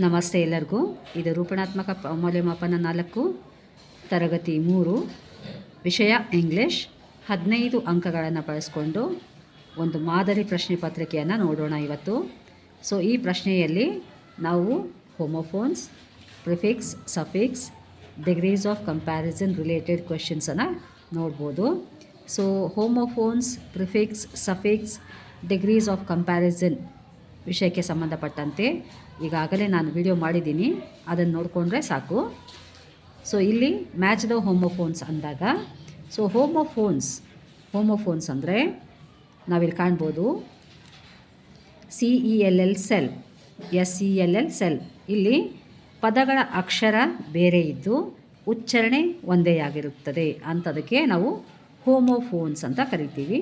ನಮಸ್ತೆ ಎಲ್ಲರಿಗೂ. ಇದು ರೂಪಣಾತ್ಮಕ ಮೌಲ್ಯಮಾಪನ ನಾಲ್ಕು, ತರಗತಿ ಮೂರು, ವಿಷಯ ಇಂಗ್ಲಿಷ್. ಹದಿನೈದು ಅಂಕಗಳನ್ನು ಬಳಸ್ಕೊಂಡು ಒಂದು ಮಾದರಿ ಪ್ರಶ್ನೆ ಪತ್ರಿಕೆಯನ್ನು ನೋಡೋಣ ಇವತ್ತು. ಸೊ, ಈ ಪ್ರಶ್ನೆಯಲ್ಲಿ ನಾವು homophones prefix suffix degrees of comparison related ಕ್ವೆಶನ್ಸನ್ನು ನೋಡ್ಬೋದು. So homophones prefix suffix degrees of comparison ವಿಷಯಕ್ಕೆ ಸಂಬಂಧಪಟ್ಟಂತೆ ಈಗಾಗಲೇ ನಾನು ವಿಡಿಯೋ ಮಾಡಿದ್ದೀನಿ. ಅದನ್ನು ನೋಡಿಕೊಂಡ್ರೆ ಸಾಕು. ಸೊ ಇಲ್ಲಿ ಮ್ಯಾಚ್ ದ ಹೋಮೋಫೋನ್ಸ್ ಅಂದಾಗ ಸೊ ಹೋಮೋಫೋನ್ಸ್ ಹೋಮೋಫೋನ್ಸ್ ಅಂದರೆ ನಾವಿಲ್ಲಿ ಕಾಣ್ಬೋದು. C E L L cell S E L L cell ಇಲ್ಲಿ ಪದಗಳ ಅಕ್ಷರ ಬೇರೆ ಇದ್ದು ಉಚ್ಚಾರಣೆ ಒಂದೇ ಆಗಿರುತ್ತದೆ ಅಂಥದಕ್ಕೆ ನಾವು ಹೋಮೋಫೋನ್ಸ್ ಅಂತ ಕರಿತೀವಿ.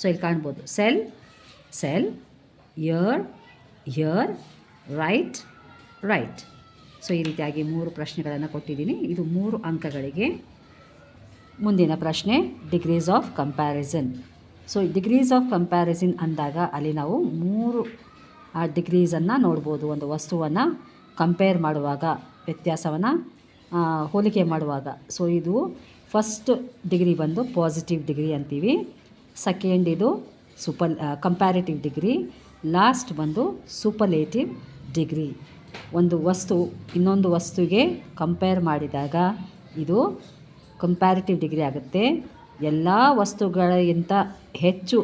ಸೊ ಇಲ್ಲಿ ಕಾಣ್ಬೋದು. Cell cell ear ear right right so ಈ ರೀತಿಯಾಗಿ ಮೂರು ಪ್ರಶ್ನೆಗಳನ್ನು ಕೊಟ್ಟಿದ್ದೀನಿ. ಇದು ಮೂರು ಅಂಕಗಳಿಗೆ ಮುಂದಿನ ಪ್ರಶ್ನೆ degrees of comparison so degrees of comparison ಅಂದಾಗ ಅಲ್ಲಿ ನಾವು ಮೂರು, ಆ ಡಿಗ್ರೀಸನ್ನು ನೋಡ್ಬೋದು. ಒಂದು ವಸ್ತುವನ್ನು ಕಂಪೇರ್ ಮಾಡುವಾಗ, ವ್ಯತ್ಯಾಸವನ್ನು ಹೋಲಿಕೆ ಮಾಡುವಾಗ. ಸೊ ಇದು ಫಸ್ಟ್ ಡಿಗ್ರಿ ಬಂದು ಪಾಸಿಟಿವ್ ಡಿಗ್ರಿ ಅಂತೀವಿ. ಸೆಕೆಂಡ್ ಇದು ಸೂಪರ್ ಕಂಪ್ಯಾರಿಟಿವ್ ಡಿಗ್ರಿ ಲಾಸ್ಟ್ ಬಂದು ಸೂಪರ್ಲೇಟಿವ್ ಡಿಗ್ರಿ ಒಂದು ವಸ್ತು, ಇನ್ನೊಂದು ವಸ್ತುಗೆ ಕಂಪೇರ್ ಮಾಡಿದಾಗ ಇದು ಕಂಪ್ಯಾರಿಟಿವ್ ಡಿಗ್ರಿ ಆಗುತ್ತೆ. ಎಲ್ಲ ವಸ್ತುಗಳಿಗಿಂತ ಹೆಚ್ಚು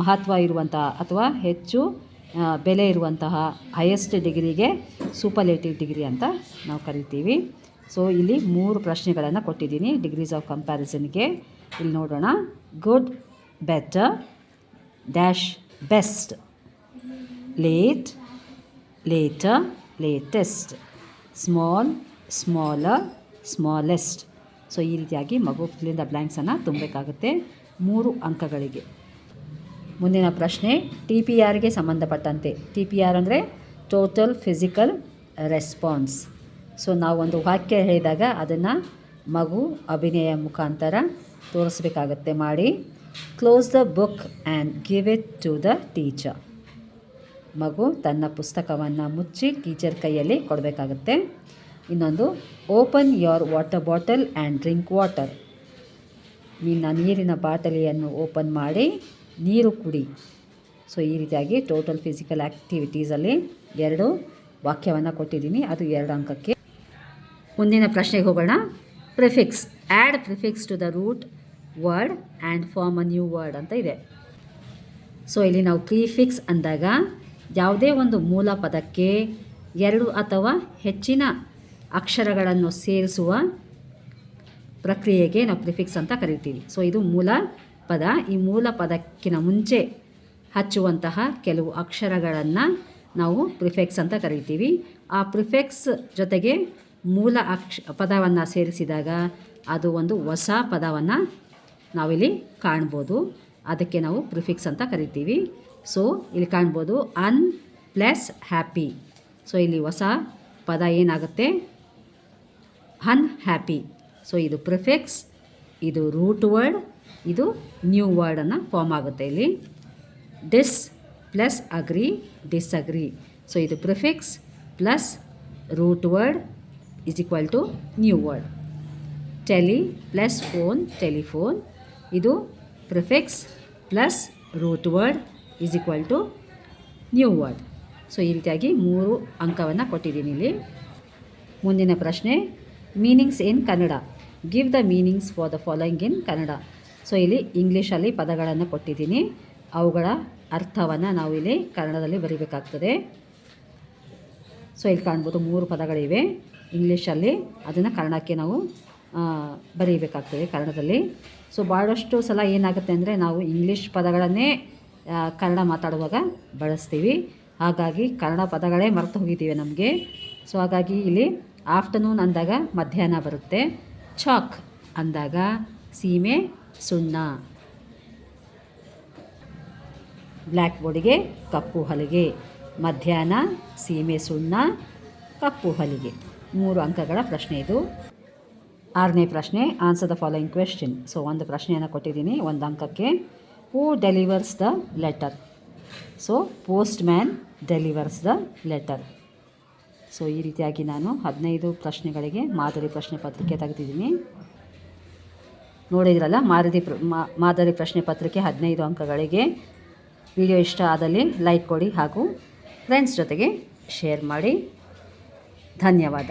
ಮಹತ್ವ ಇರುವಂತಹ ಅಥವಾ ಹೆಚ್ಚು ಬೆಲೆ ಇರುವಂತಹ ಹೈಯೆಸ್ಟ್ ಡಿಗ್ರಿಗೆ ಸೂಪರ್ಲೇಟಿವ್ ಡಿಗ್ರಿ ಅಂತ ನಾವು ಕರಿತೀವಿ. ಸೊ ಇಲ್ಲಿ ಮೂರು ಪ್ರಶ್ನೆಗಳನ್ನು ಕೊಟ್ಟಿದ್ದೀನಿ ಡಿಗ್ರೀಸ್ ಆಫ್ ಕಂಪ್ಯಾರಿಸನ್ಗೆ ಇಲ್ಲಿ ನೋಡೋಣ. Good better dash best late later latest small smaller smallest so ಈ ರೀತಿಯಾಗಿ ಮಗು ಫಿಲ್ಲಿಂದ ಬ್ಲ್ಯಾಂಕ್ಸನ್ನು ತುಂಬಬೇಕಾಗುತ್ತೆ ಮೂರು ಅಂಕಗಳಿಗೆ. ಮುಂದಿನ ಪ್ರಶ್ನೆ ಟಿ ಪಿ ಆರ್ಗೆ ಸಂಬಂಧಪಟ್ಟಂತೆ. ಟಿ ಪಿ ಆರ್ ಅಂದರೆ ಟೋಟಲ್ ಫಿಸಿಕಲ್ ರೆಸ್ಪಾನ್ಸ್ ಸೊ ನಾವೊಂದು ವಾಕ್ಯ ಹೇಳಿದಾಗ ಅದನ್ನು ಮಗು ಅಭಿನಯ ಮುಖಾಂತರ ತೋರಿಸ್ಬೇಕಾಗತ್ತೆ. ಮಾಡಿ. Close the book and give it to the teacher ಮಗು ತನ್ನ ಪುಸ್ತಕವನ್ನು ಮುಚ್ಚಿ ಟೀಚರ್ ಕೈಯಲ್ಲಿ ಕೊಡಬೇಕಾಗುತ್ತೆ. ಇನ್ನೊಂದು open your water bottle and drink water ನಿನ್ನ ನೀರಿನ ಬಾಟಲಿಯನ್ನು ಓಪನ್ ಮಾಡಿ, ನೀರು ಕುಡಿ. ಸೊ ಈ ರೀತಿಯಾಗಿ ಟೋಟಲ್ ಫಿಸಿಕಲ್ ಆ್ಯಕ್ಟಿವಿಟೀಸಲ್ಲಿ ಎರಡು ವಾಕ್ಯವನ್ನು ಕೊಟ್ಟಿದ್ದೀನಿ. ಅದು ಎರಡು ಅಂಕಕ್ಕೆ. ಮುಂದಿನ ಪ್ರಶ್ನೆಗೆ ಹೋಗೋಣ. Prefix add prefix to the root word and form a new word ಅಂತ ಇದೆ. ಸೊ ಇಲ್ಲಿ ನಾವು ಪ್ರಿಫಿಕ್ಸ್ ಅಂದಾಗ ಯಾವುದೇ ಒಂದು ಮೂಲ ಪದಕ್ಕೆ ಎರಡು ಅಥವಾ ಹೆಚ್ಚಿನ ಅಕ್ಷರಗಳನ್ನು ಸೇರಿಸುವ ಪ್ರಕ್ರಿಯೆಗೆ ನಾವು ಪ್ರಿಫಿಕ್ಸ್ ಅಂತ ಕರಿತೀವಿ. ಸೊ ಇದು ಮೂಲ ಪದ. ಈ ಮೂಲ ಪದಕ್ಕಿನ ಮುಂಚೆ ಹಚ್ಚುವಂತಹ ಕೆಲವು ಅಕ್ಷರಗಳನ್ನು ನಾವು ಪ್ರಿಫೆಕ್ಸ್ ಅಂತ ಕರಿತೀವಿ. ಆ ಪ್ರಿಫೆಕ್ಸ್ ಜೊತೆಗೆ ಮೂಲ ಅಕ್ಷ, ಪದವನ್ನು ಸೇರಿಸಿದಾಗ ಅದು ಒಂದು ಹೊಸ ಪದವನ್ನು ನಾವಿಲ್ಲಿ ಕಾಣ್ಬೋದು. ಅದಕ್ಕೆ ನಾವು ಪ್ರಿಫಿಕ್ಸ್ ಅಂತ ಕರಿತೀವಿ. ಸೊ ಇಲ್ಲಿ ಕಾಣ್ಬೋದು, ಅನ್ ಪ್ಲಸ್ ಹ್ಯಾಪಿ. ಸೊ ಇಲ್ಲಿ ಹೊಸ ಪದ ಏನಾಗುತ್ತೆ? Un happy. ಸೊ ಇದು ಪ್ರಿಫಿಕ್ಸ್, ಇದು ರೂಟ್ ವರ್ಡ್, ಇದು ನ್ಯೂ ವರ್ಡನ್ನು ಫಾರ್ಮ್ ಆಗುತ್ತೆ ಇಲ್ಲಿ. Dis plus agree, disagree. So ಇದು prefix, plus root word, is equal to new word. Tele plus phone telephone ಇದು prefix plus root word is equal to new word so ಈ ರೀತಿಯಾಗಿ ಮೂರು ಅಂಕವನ್ನು ಕೊಟ್ಟಿದ್ದೀನಿ ಇಲ್ಲಿ. ಮುಂದಿನ ಪ್ರಶ್ನೆ meanings in Kannada. Give the meanings for the following in Kannada. So ಇಲ್ಲಿ ಇಂಗ್ಲೀಷಲ್ಲಿ ಪದಗಳನ್ನು ಕೊಟ್ಟಿದ್ದೀನಿ. ಅವುಗಳ ಅರ್ಥವನ್ನು ನಾವು ಇಲ್ಲಿ ಕನ್ನಡದಲ್ಲಿ ಬರೀಬೇಕಾಗ್ತದೆ. ಸೊ ಇಲ್ಲಿ ಕಾಣ್ಬೋದು ಮೂರು ಪದಗಳಿವೆ. ಇಂಗ್ಲೀಷಲ್ಲಿ ಅದನ್ನು ಕನ್ನಡಕ್ಕೆ ನಾವು ಬರೀಬೇಕಾಗ್ತದೆ ಕನ್ನಡದಲ್ಲಿ. ಸೊ ಭಾಳಷ್ಟು ಸಲ ಏನಾಗುತ್ತೆ ಅಂದರೆ ನಾವು ಇಂಗ್ಲೀಷ್ ಪದಗಳನ್ನೇ ಕನ್ನಡ ಮಾತಾಡುವಾಗ ಬಳಸ್ತೀವಿ. ಹಾಗಾಗಿ ಕನ್ನಡ ಪದಗಳೇ ಮರೆತು ಹೋಗಿದ್ದೀವಿ ನಮಗೆ. ಸೊ ಹಾಗಾಗಿ ಇಲ್ಲಿ ಆಫ್ಟರ್ನೂನ್ ಅಂದಾಗ ಮಧ್ಯಾಹ್ನ ಬರುತ್ತೆ. ಚಾಕ್ ಅಂದಾಗ ಸೀಮೆ, ಸುಣ್ಣ. ಬ್ಲ್ಯಾಕ್ ಬೋರ್ಡಿಗೆ ಕಪ್ಪು ಹಲಿಗೆ. ಮಧ್ಯಾಹ್ನ ಸೀಮೆ, ಸುಣ್ಣ, ಕಪ್ಪು ಹಲಿಗೆ. ಮೂರು ಅಂಕಗಳ ಪ್ರಶ್ನೆ ಇದು. ಆರನೇ ಪ್ರಶ್ನೆ answer the following question so ಒಂದು ಪ್ರಶ್ನೆಯನ್ನು ಕೊಟ್ಟಿದ್ದೀನಿ. ಒಂದು ಅಂಕಕ್ಕೆ. Who delivers the letter so postman delivers the letter so ಈ ರೀತಿಯಾಗಿ ನಾನು ಹದಿನೈದು ಪ್ರಶ್ನೆಗಳಿಗೆ ಮಾದರಿ ಪ್ರಶ್ನೆ ಪತ್ರಿಕೆ ತೆಗೆದಿದ್ದೀನಿ. ನೋಡಿದ್ರಲ್ಲ, ಮಾದರಿ ಪ್ರ ಮಾದರಿ ಪ್ರಶ್ನೆ ಪತ್ರಿಕೆ ಹದಿನೈದು ಅಂಕಗಳಿಗೆ. ವಿಡಿಯೋ ಇಷ್ಟ ಆದಲ್ಲಿ ಲೈಕ್ ಕೊಡಿ ಹಾಗೂ ಫ್ರೆಂಡ್ಸ್ ಜೊತೆಗೆ ಶೇರ್ ಮಾಡಿ. ಧನ್ಯವಾದ.